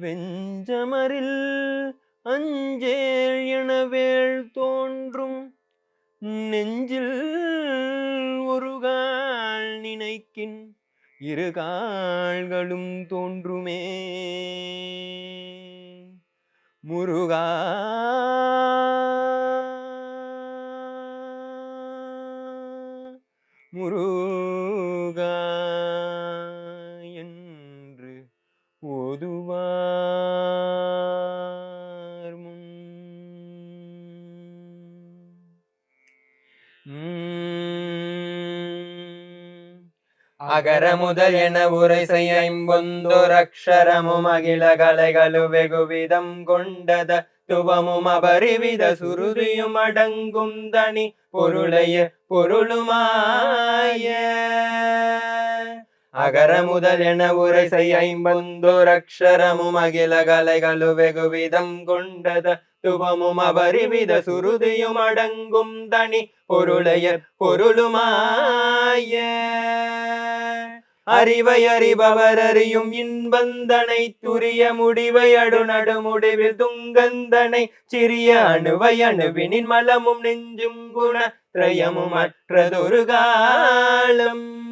வெஞ்சமரில் அஞ்சேல் எனவேள் தோன்றும். நெஞ்சில் ஒரு கால் நினைக்கின் இரு கால்களும் தோன்றுமே. முருகா. முருகா ஓதுவார் முன் உம். அகர முதல் என உரை செய்ய ஐம்பொந்தொரக்ஷரமும் அகில கலைகளு வெகுவிதம் கொண்டத துவமும் அபரிவித சுருதியும் அகர முதல் என உரை ஐம்பந்தோரக்ஷரமும் அகில கலைகளு வெகுவிதம் கொண்டத. துவமும் அபரிவித சுருதியும் அடங்கும் தனி பொருளைய பொருளுமாய. அறிவை அறிபவர் அறியும் இன்பந்தனை துரிய முடிவை அடு முடிவில் துங்கந்தனை சிறிய அணுவை அணுவினின் மலமும் நெஞ்சும் குண திரயமும் அற்றதொரு காலம்.